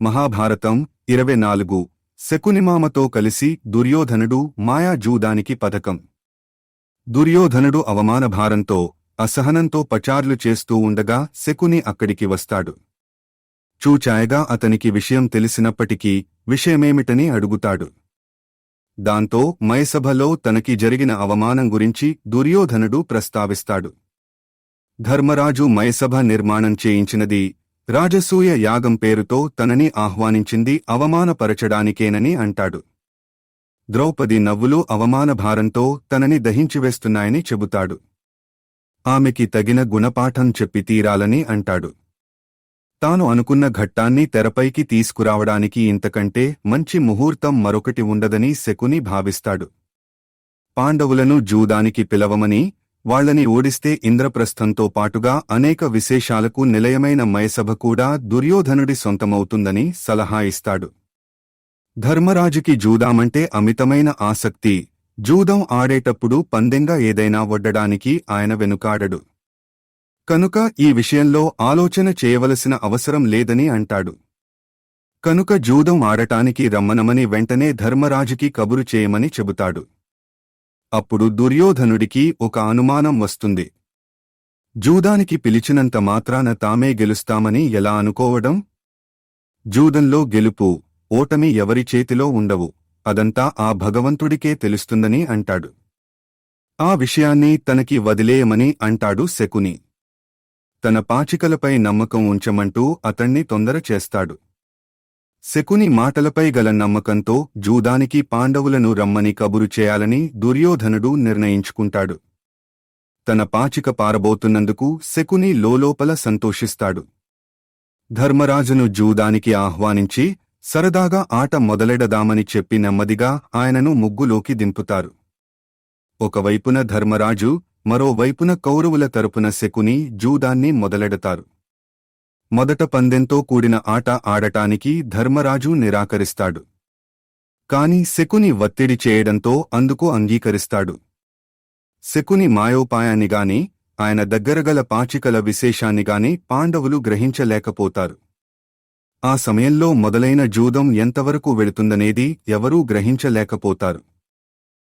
మహాభారతం ఇరవై నాలుగు. శకునిమామతో కలిసి దుర్యోధనుడు మాయాజూదానికి పథకం. దుర్యోధనుడు అవమాన భారంతో అసహనంతో పచార్లు చేస్తూ ఉండగా శకుని అక్కడికి వస్తాడు. చూచాయగా అతనికి విషయం తెలిసినప్పటికీ విషయమేమిటని అడుగుతాడు. దాంతో మయసభలో తనకి జరిగిన అవమానం గురించి దుర్యోధనుడు ప్రస్తావిస్తాడు. ధర్మరాజు మయసభ నిర్మాణం చేయించినది రాజసూయ యాగం పేరుతో తనని ఆహ్వానించింది అవమానపరచడానికేనని అంటాడు. ద్రౌపది నవ్వులు అవమానభారంతో తనని దహించివేస్తున్నాయని చెబుతాడు. ఆమెకి తగిన గుణపాఠం చెప్పి తీరాలని అంటాడు. తాను అనుకున్న ఘట్టాన్ని తెరపైకి తీసుకురావడానికి ఇంతకంటే మంచి ముహూర్తం మరొకటి ఉండదని శకుని భావిస్తాడు. పాండవులను జూదానికి పిలవమని వాళ్ళని ఓడిస్తే ఇంద్రప్రస్థంతో పాటుగా అనేక విశేషాలకు నిలయమైన మయసభ కూడా దుర్యోధనుడి సొంతమవుతుందని సలహా ఇస్తాడు. ధర్మరాజుకి జూదామంటే అమితమైన ఆసక్తి. జూదం ఆడేటప్పుడు పందెంగా ఏదైనా వడ్డడానికి ఆయన వెనుకాడడు. కనుక ఈ విషయంలో ఆలోచన చేయవలసిన అవసరం లేదని అంటాడు. కనుక జూదం ఆడటానికి రమ్మనమని వెంటనే ధర్మరాజుకి కబురు చేయమని చెబుతాడు. అప్పుడు దుర్యోధనుడికి ఒక అనుమానం వస్తుంది. జూదానికి పిలిచినంత మాత్రాన తామే గెలుస్తామని ఎలా అనుకోవడం? జూదంలో గెలుపు ఓటమి ఎవరి చేతిలో ఉండవు అదంతా ఆ భగవంతుడికే తెలుస్తుందని అంటాడు. ఆ విషయాన్ని తనకి వదిలేయమని అంటాడు శకుని. తన పాచికలపై నమ్మకం ఉంచమంటూ అతణ్ణి తొందర చేస్తాడు. శకుని మాటలపై గల నమ్మకంతో జూదానికి పాండవులను రమ్మని కబురు చేయాలని దుర్యోధనుడు నిర్ణయించుకుంటాడు. తన పాచిక పారబోతున్నందుకు శకుని లోలోపల సంతోషిస్తాడు. ధర్మరాజును జూదానికి ఆహ్వానించి సరదాగా ఆట మొదలెడదామని చెప్పి నెమ్మదిగా ఆయనను ముగ్గులోకి దింపుతారు. ఒకవైపున ధర్మరాజు మరోవైపున కౌరవుల తరపున శకుని జూదాన్ని మొదలెడతారు. మొదట పందెంతో కూడిన ఆట ఆడటానికి ధర్మరాజు నిరాకరిస్తాడు. కాని శకుని వత్తిడి చేయడంతో అందుకు అంగీకరిస్తాడు. శకుని మాయోపాయాన్నిగాని ఆయన దగ్గరగల పాచికల విశేషాన్నిగాని పాండవులు గ్రహించలేకపోతారు. ఆ సమయంలో మొదలైన జూదం ఎంతవరకు వెళుతుందనేది ఎవరూ గ్రహించలేకపోతారు.